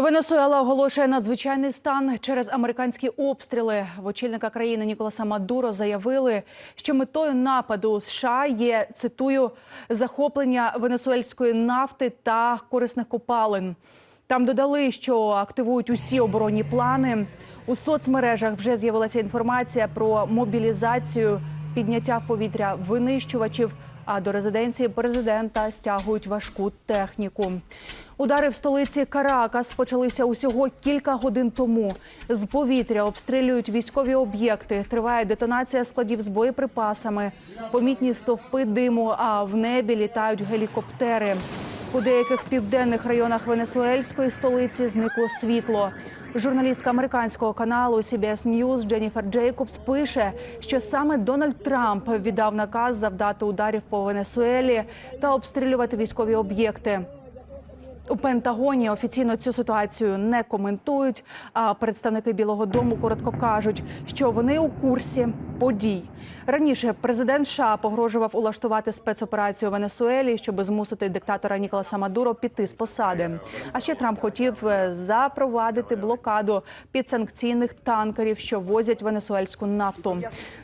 Венесуела оголошує надзвичайний стан через американські обстріли. В очільника країни Ніколаса Мадуро заявили, що метою нападу США є цитую захоплення венесуельської нафти та корисних копалин. Там додали, що активують усі оборонні плани. У соцмережах вже з'явилася інформація про мобілізацію, підняття в повітря винищувачів. А до резиденції президента стягують важку техніку. Удари в столиці Каракас почалися усього кілька годин тому. З повітря обстрілюють військові об'єкти. Триває детонація складів з боєприпасами. Помітні стовпи диму, а в небі літають гелікоптери. У деяких південних районах венесуельської столиці зникло світло. Журналістка американського каналу CBS News Дженніфер Джейкобс пише, що саме Дональд Трамп віддав наказ завдати ударів по Венесуелі та обстрілювати військові об'єкти. У Пентагоні офіційно цю ситуацію не коментують. А представники Білого Дому коротко кажуть, що вони у курсі подій. Раніше президент США погрожував улаштувати спецоперацію у Венесуелі, щоб змусити диктатора Ніколаса Мадуро піти з посади. А ще Трамп хотів е, запровадити блокаду підсанкційних танкерів, що возять венесуельську нафту.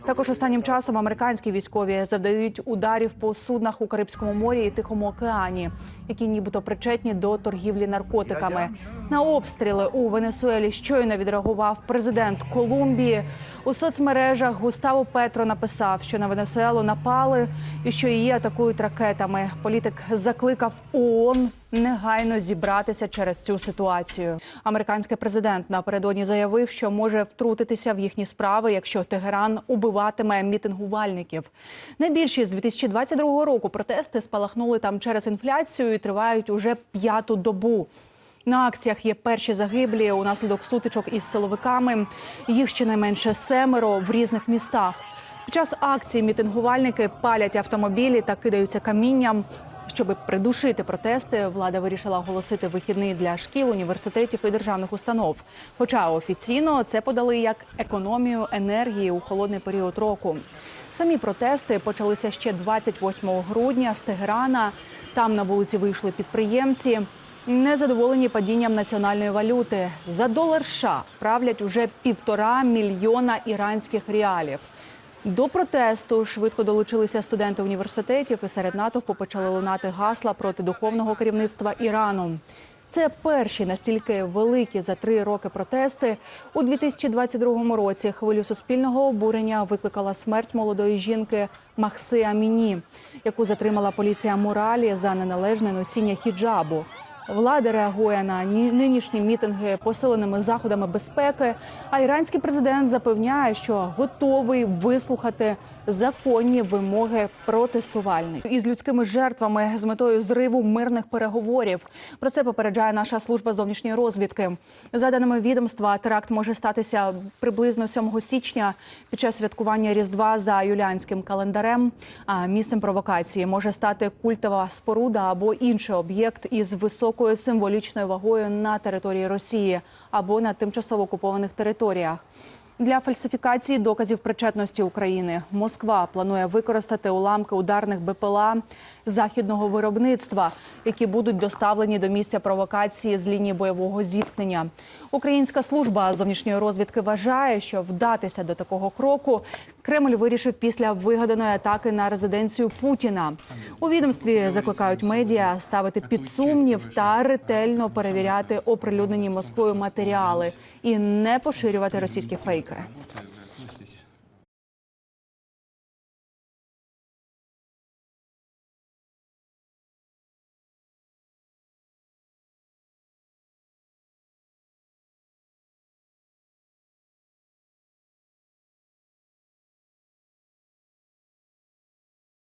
Також останнім часом американські військові завдають ударів по суднах у Карибському морі і Тихому океані, які нібито причетні до торгівлі наркотиками. На обстріли у Венесуелі щойно відреагував президент Колумбії. У соцмережах Густаво Петро написав, що на Венесуелу напали і що її атакують ракетами. Політик закликав ООН негайно зібратися через цю ситуацію. Американський президент напередодні заявив, що може втрутитися в їхні справи, якщо Тегеран убиватиме мітингувальників. Найбільші з 2022 року протести спалахнули там через інфляцію і тривають уже п'яту добу. На акціях є перші загиблі унаслідок сутичок із силовиками. Їх щонайменше семеро в різних містах. Під час акції мітингувальники палять автомобілі та кидаються камінням. Щоб придушити протести, влада вирішила оголосити вихідний для шкіл, університетів і державних установ. Хоча офіційно це подали як економію енергії у холодний період року. Самі протести почалися ще 28 грудня з Тегерана. Там на вулиці вийшли підприємці. Незадоволені падінням національної валюти за долар США правлять уже півтора мільйона іранських реалів. До протесту швидко долучилися студенти університетів і серед натовпу почали лунати гасла проти духовного керівництва Ірану. Це перші настільки великі за три роки протести. У 2022 році хвилю суспільного обурення викликала смерть молодої жінки Махси Аміні, яку затримала поліція моралі за неналежне носіння хіджабу. Влада реагує на ні- нинішні мітинги посиленими заходами безпеки. А іранський президент запевняє, що готовий вислухати законні вимоги протестувальників із людськими жертвами з метою зриву мирних переговорів. Про це попереджає наша служба зовнішньої розвідки. За даними відомства, теракт може статися приблизно 7 січня під час святкування Різдва за юліанським календарем. А місцем провокації може стати культова споруда або інший об'єкт із високою символічною вагою на території Росії або на тимчасово окупованих територіях. Для фальсифікації доказів причетності України Москва планує використати уламки ударних БПЛА західного виробництва, які будуть доставлені до місця провокації з лінії бойового зіткнення. Українська служба зовнішньої розвідки вважає, що вдатися до такого кроку Кремль вирішив після вигаданої атаки на резиденцію Путіна. У відомстві закликають медіа ставити під сумнів та ретельно перевіряти оприлюднені Москвою матеріали і не поширювати російські фейки. 好。